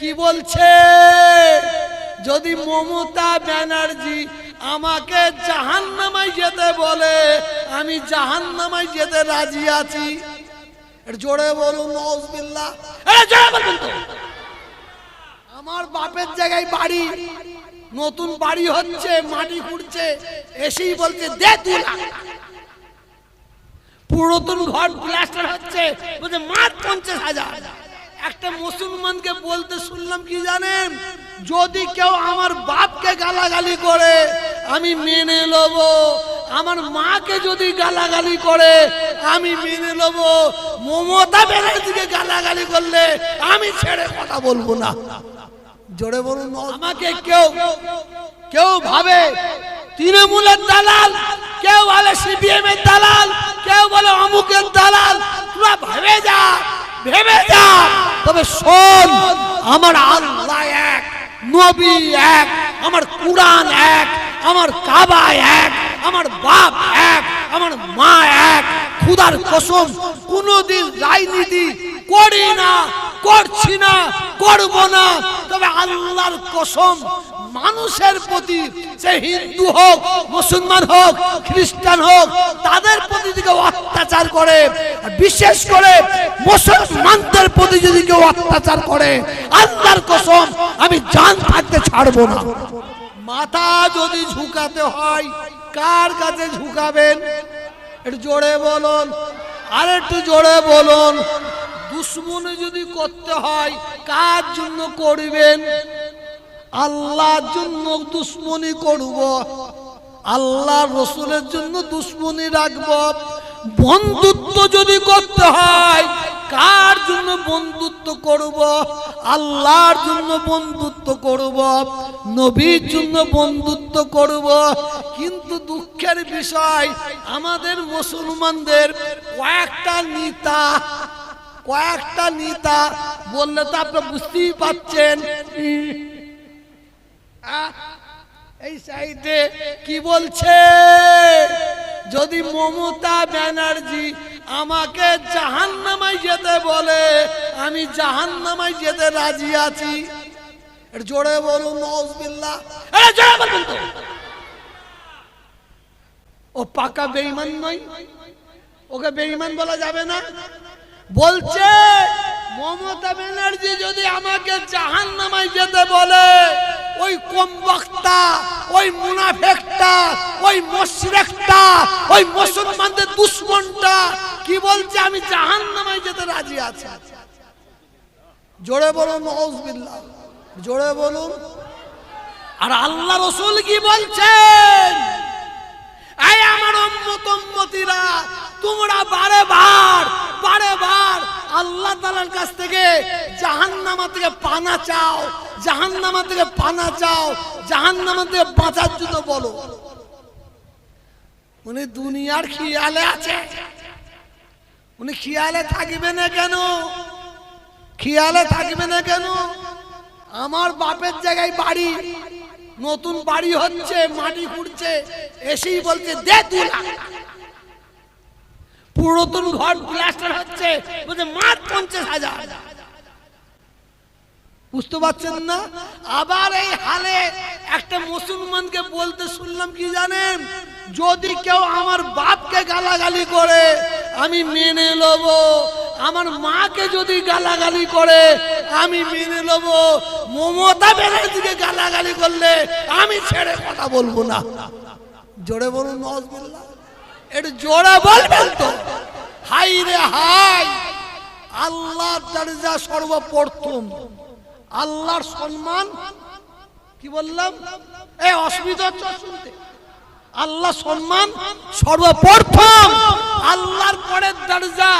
কি বলছে? যদি মমতা ব্যানার্জি আমাকে জাহান্নামায় যেতে বলে, আমি জাহান্নামায় যেতে রাজি আছি। জোরে বলুন আমার বাপের জায়গায় বাড়ি, নতুন বাড়ি হচ্ছে, মাটি খুঁড়ছে, এসেই বলছে, দে পুরাতন ঘর, প্লাস্টার হচ্ছে, বলছে মাত্র পঞ্চাশ হাজার। একটা মুসলমানকে বলতে শুনলাম কি জানেন? যদি কেউ আমার বাপকে গালাগালি করে, আমি মেনে নেব। আমার মাকে যদি গালাগালি করে, আমি মেনে নেব। মমতা ব্যানার্জিকে গালাগালি করলে আমি ছেড়ে কথা বলব না। জোরে বলুন আমাকে কেউ কেউ ভাবে তৃণমূলের দালাল, কেউ বলে সিপিএম এর দালাল, কেউ বলে অমুকের দালাল, তোরা ভেবে যা ভেবে যা। তবে শোন, আমার আল্লাহ এক, নবী এক, আমার কুরআন এক, আমার কাবা এক, আমার বাপ এক, আমার মা এক। খুদার কসম, কোনোদিন রাজনীতি করি না। করছি না, করব না। তবে আল্লাহর কসম, মানুষের প্রতি সে হিন্দু হোক, মুসলমান হোক, খ্রিস্টান হোক, তাদের প্রতি যদি কেউ অত্যাচার করে বিশেষ করে মুসলমানদের প্রতি যদি কেউ অত্যাচার করে, আল্লাহর কসম, আমি জান থাকতে ছাড়বো না। মাথা যদি ঝুঁকাতে হয়, কার কাছে ঝুঁকাবেন? একটু জোরে বলুন আর একটু জোরে বলুন। দুশ্মনে যদি করতে হয়, কার জন্য করবেন? আল্লাহর জন্য দুশ্মনী করব। আল্লাহ রসুলের জন্য দুশ্মনী রাখব। বন্ধুত্ব যদি করতে হয়, কার জন্য বন্ধুত্ব করব? আল্লাহর জন্য বন্ধুত্ব করব। নবীর জন্য বন্ধুত্ব করব। কিন্তু দুঃখের বিষয়, আমাদের মুসলমানদের কয়েকটা নেতা কয়েকটা নেতা বললে তো আপনি বুঝতেই পাচ্ছেন। এই সাইডে কি বলছে? যদি মমতা ব্যানার্জি আমাকে জাহান্নামায় যেতে বলে, আমি জাহান্নামায় যেতে রাজি আছি। জোরে বলুন ও পাকা বেইমান নয়। ওকে বেঈমান বলা যাবে না। বলছে, মমতা ব্যানার্জি যদি আমাকে জাহান নামায় যেতে বলে, ওই কম বক্তা, ওই মুনাফেকটা, ওই মশরেকটা, ওই মুসলমানদের দুশ্মনটা, কি বলছে, আমি জাহান নামায় যেতে রাজি আছি। জোরে বলুন নজবিল্লাহ জোরে বলুন। আর আল্লাহ রসুল কি বলছেন? আমার উম্মত, উম্মতিরা তোমরা বারে বার বারে বার আল্লাহ তাআলার কাছ থেকে জাহান্নামা থেকে পানা চাও, জাহান্নামা থেকে পানা চাও, জাহান্নামা থেকে বাঁচার জন্য বলো। উনি দুনিয়ার খেয়ালে আছে। উনি খেয়ালে থাকবে না কেন? খেয়ালে থাকবে না কেন? আমার বাপের জায়গায় বাড়ি, নতুন বাড়ি হচ্ছে, মাটি খুঁড়ছে, এসেই বলছে, দে লাখ পুরাতন ঘর প্লাস্টার হচ্ছে, বলছে, মাত্র পঞ্চাশ হাজার। বুঝতে পারছেন না? আবার এই হালে একটা মুসলমানকে বলতে শুনলাম কি জানেন? যদি কেউ আমার বাপকে গালাগালি করে, আমি মেনে নেব। আমার মাকে যদি গালাগালি করে, আমি মেনে নেব। মমতা ব্যানার্জিকে গালাগালি করলে আমি ছেড়ে কথা বলব না। জোরে বলুন নজবিল্লা একটু জোরে বলবেন তো হাই রে হাই আল্লাহর দরজা সর্বপ্রথম। আল্লাহর সম্মান, কি বললাম? এই অসুবিধা হচ্ছে শুনতে। আল্লাহ সম্মান সর্বপ্রথম। আল্লাহর পরে দরজা,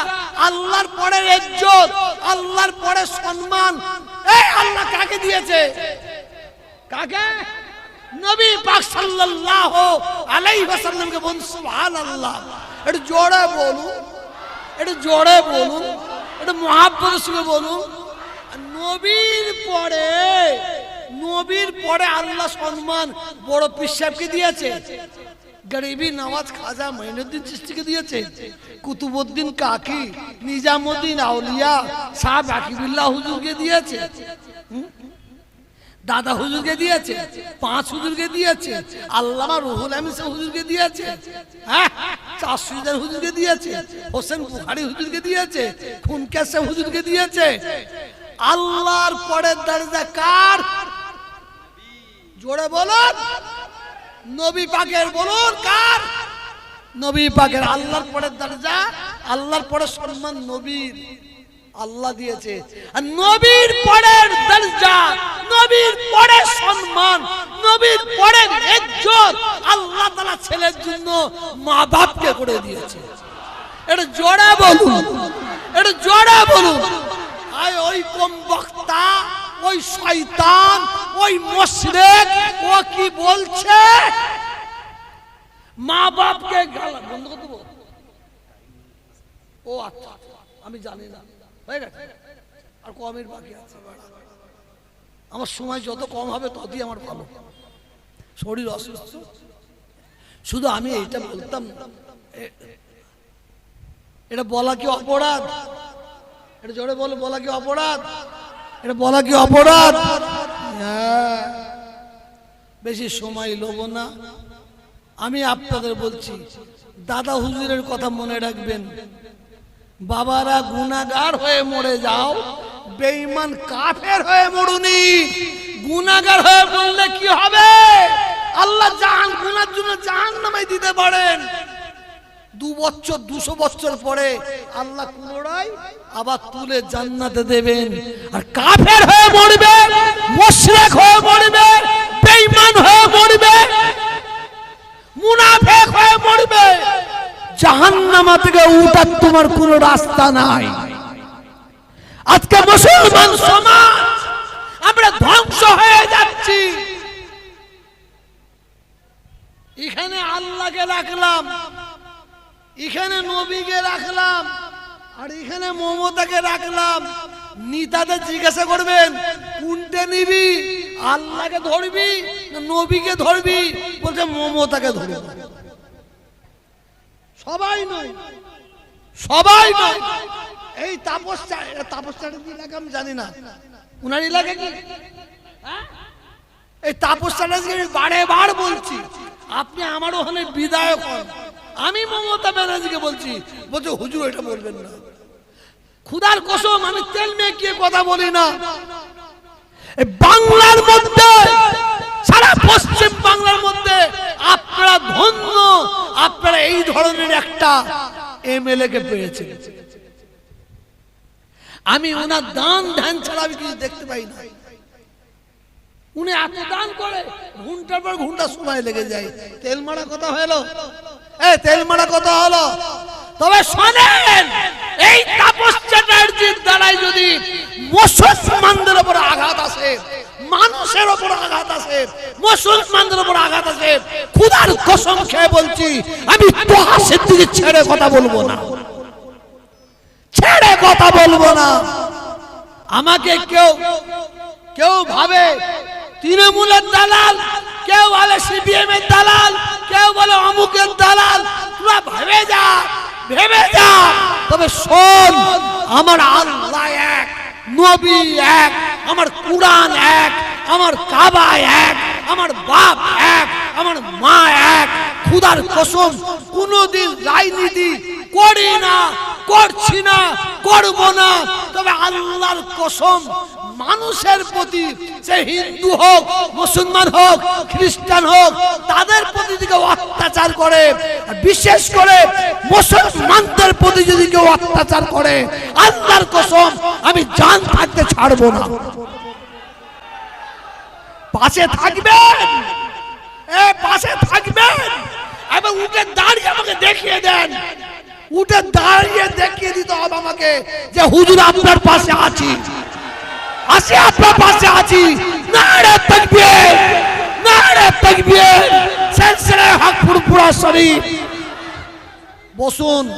আল্লাহর পরে ইজ্জত, আল্লাহর পরে সম্মান। এই আল্লাহ কাকে দিয়েছে? কাকে? নবী পাক সাল্লাল্লাহু আলাইহি ওয়াসাল্লামকে বলুন, সুবহানাল্লাহ। একটু জোরে বলুন, একটু জোরে বলুন, একটু মহাব্বতের সঙ্গে বলুন। নবীর পরে নবীর পরে আল্লাহ সম্মান বড় পিসাবকে দিয়েছে। গরিবি নওয়াজ খাজা মঈনুদ্দিন চিস্তিকে দিয়েছে। কুতুবুদ্দিন কাকি, নিজামুদ্দিন আউলিয়া শাহ বাকিবুল্লাহ হুজুরকে দিয়েছে। দাদা হুজুরকে দিয়েছে, পাঁচ হুজুরকে দিয়েছে, আল্লামা রুহুল আমিন সাহেব হুজুরকে দিয়েছে হ্যাঁ? চাষিদার হুজুরকে দিয়েছে, হোসেন বুখারি হুজুরকে দিয়েছে খুনকে সাহেব হুজুরকে দিয়েছে। আল্লাহর পরের দরজা কার? জোরে বলুন। নবী পাকের বলুন কার? নবী পাকের আল্লাহর পরের দরজা, আল্লাহর পরে সম্মান নবীর। আল্লাহ দিয়েছে। আর নবীর পরের দরজা, নবীর পরের সম্মান, নবীর পরের ইজ্জত আল্লাহ তাআলা ছেলের জন্য মা বাপকে করে দিয়েছে। এটা জোরে বলুন এটা জোরে বলুন। আয় ওই কম বক্তা, ওই শয়তান, ওই মুশরিক, ও কি বলছে? মা বাপকে গালা বন্ধ করে দেবো? ও আচ্ছা আমি জানি না। হয়ে গেছে। আর কমের বাকি আছে আমার সময় যত কম হবে, ততই আমার ভালো। শরীর অসুস্থ। শুধু আমি এটা বলতাম এটা বলা কি অপরাধ? এটা জোরে বলে, বলা কি অপরাধ? এটা বলা কি অপরাধ? হ্যাঁ। বেশি সময় লোব না। আমি আপনাদের বলছি, দাদা হুজুরের কথা মনে রাখবেন। বাবারা গুনাগার হয়ে মরে যাও। বেঈমান কাফের হয়ে মরুনি। গুনাগার হয়ে মরলে কি হবে? আল্লাহ জাহান, গুনার জন্য জাহান নামাই দিতে পারেন। দু বছর, দুশো বছর পরে আল্লাহ পুনরায় আবার তুলে জান্নাতে দেবেন। আর কাফের হয়ে মরবে, মুশরিক হয়ে মরবে, বেঈমান হয়ে মরবে, মুনাফেক হয়ে মরবে জাহান্নামা থেকে উঠার তোমার কোনো রাস্তা নাই। আজকে মুসলমান সমাজ, আমরা ধ্বংস হয়ে যাচ্ছি। এখানে আল্লাহকে রাখলাম, এখানে নবীকে রাখলাম, আর এখানে মমতাকে রাখলাম। নিতাদের জিজ্ঞাসা করবেন, কোনটা নিবি? আল্লাহকে ধরবি নবীকে ধরবি? বলছে, মমতাকে ধরবি। সবাই নয়। সবাই নয়। এই তাপস তাপস চ্যাটার্জি এলাকা আমি জানি না। উনার এলাকা কি? হ্যাঁ? এই তাপস চ্যাটার্জি আমি বারে বার বলছি, আপনি আমার ওখানে বিধায়ক হন। আমি মমতা ব্যানার্জিকে বলছি, বলছে, হুজুর, এটা বলবেন না। খুদার কসম, আমি তেল মেকিয়ে কথা বলি না। বাংলার মধ্যে সারা পশ্চিম বাংলার মধ্যে আপনারা ধন্য, আপনারা এই ধরনের একটা এমএলএ কে পেয়েছেন। আমি ওনার দান ধ্যান ছাড়া আমি কিছু দেখতে পাই না। উনি এত দান করে ঘণ্টার পর ঘণ্টা সময় লেগে যায়। তেল মারা কথা হলো? এ তেল মারা কথা হলো? তবে শোনেন, এই তাপস চ্যাটার্জির দ্বারাই যদি মুসলমানদের উপর আঘাত আসে মানুষের উপর আঘাত আছে, মুসলমানদের উপর আঘাত আছে। খুদার কসম খেয়ে বলছি, আমি তোহা সিদ্দিকে ছেড়ে কথা বলব না। ছেড়ে কথা বলব না। আমাকে কেউ কেউ ভাবে তৃণমূলের দালাল, কেউ বলে সিপিএম এর দালাল, কেউ বলে অমুকের দালাল। তোরা ভেবে যা ভেবে যা। তবে শোন, আমার আল্লাহ এক, নবী এক। আমার কুরআন এক, আমার কাবা এক, আমার বাপ এক, আমার মা এক। খুদার কসম, কোনোদিন রাজনীতি করি না, করছি না, করব না। তবে আল্লাহর কসম, মানুষের প্রতি সে হিন্দু হোক, মুসলমান হোক, খ্রিস্টান হোক, তাদের প্রতি দিকে অত্যাচার করে বিশেষ করে মুসলমানদের প্রতি যদি কেউ অত্যাচার করে, আল্লাহর কসম, আমি জান থাকতে ছাড়বো না। পাশে থাকবেন, এ পাশে থাকবেন, এবং উঠে দাঁড়িয়ে আমাকে দেখিয়ে দেন। উঠে দাঁড়িয়ে দেখিয়ে দিতে আমাকে যে হুজুর আপনার পাশে আছি। আছি আপনার পাশে আছি। নারে তাকবীর নারে তাকবীর। সিলসিলা হকপুর পুরা শরীফ। বসুন,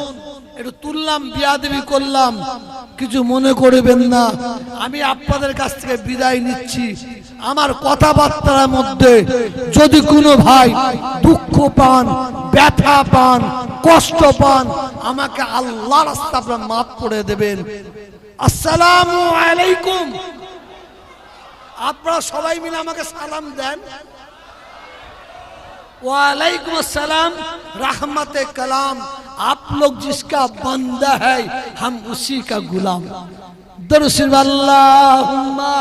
একটু তুললাম, বিয়াদেবি করলাম। কিছু মনে করবেন না। আমি আপনাদের কাছ থেকে বিদায় নিচ্ছি। আমার কথাবার্তার মধ্যে যদি কোনো ভাই দুঃখ পান ব্যথা পান কষ্ট পান আমাকে আল্লাহ রাস্তা আপনার মাফ করে দেবেন আসসালামু আলাইকুম আপনারা সবাই মিলে আমাকে সালাম দেন वालेकुम अस्सलाम रहमत कलाम आप लोग जिसका बंदा है हम उसी का गुलाम दरसिल अल्लाहुम्मा